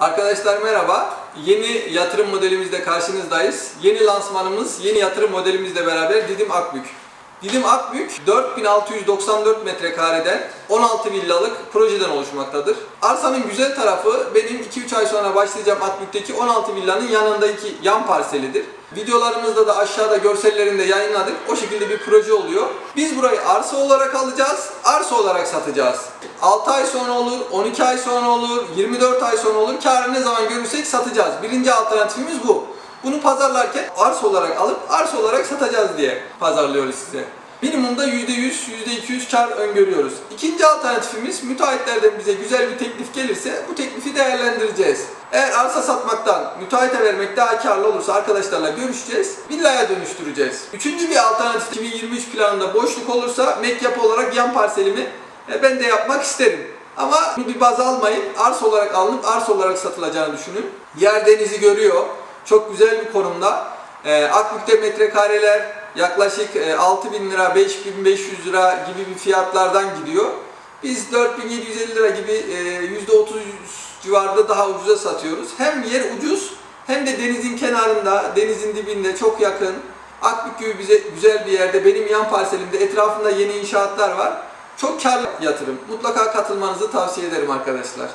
Arkadaşlar merhaba. Yeni yatırım modelimizle karşınızdayız. Yeni lansmanımız, yeni yatırım modelimizle beraber Didim Akbük. Didim Akbük 4694 metrekareden 16 villalık projeden oluşmaktadır. Arsanın güzel tarafı benim 2-3 ay sonra başlayacağım Akbük'teki 16 villanın yanındaki yan parselidir. Videolarımızda da aşağıda görsellerinde yayınladık. O şekilde bir proje oluyor. Biz burayı arsa olarak alacağız, arsa olarak satacağız. 6 ay sonra olur, 12 ay sonra olur, 24 ay sonra olur. Karı ne zaman görürsek satacağız. Birinci alternatifimiz bu. Bunu pazarlarken arsa olarak alıp arsa olarak satacağız diye pazarlıyoruz size. Minimumda %100, %200 kar öngörüyoruz. İkinci alternatifimiz müteahhitlerden bize güzel bir teklif gelirse bu teklifi değerlendireceğiz. Eğer arsa satmaktan müteahhite vermek daha karlı olursa arkadaşlarla görüşeceğiz. Villaya dönüştüreceğiz. Üçüncü bir alternatif 2023 planında boşluk olursa mek yapı olarak yan parselimi e, ben de yapmak isterim. Ama bir baz almayın. Arsa olarak alınıp arsa olarak satılacağını düşünün. Yer denizi görüyor. Çok güzel bir konumda. E, Akbük'te metrekareler yaklaşık e, 6000 lira, 5500 lira gibi bir fiyatlardan gidiyor. Biz 4750 lira gibi e, %30 civarında daha ucuza satıyoruz. Hem yer ucuz hem de denizin kenarında, denizin dibinde çok yakın. Akbük gibi bize güzel bir yerde benim yan parselimde etrafında yeni inşaatlar var. Çok karlı yatırım. Mutlaka katılmanızı tavsiye ederim arkadaşlar.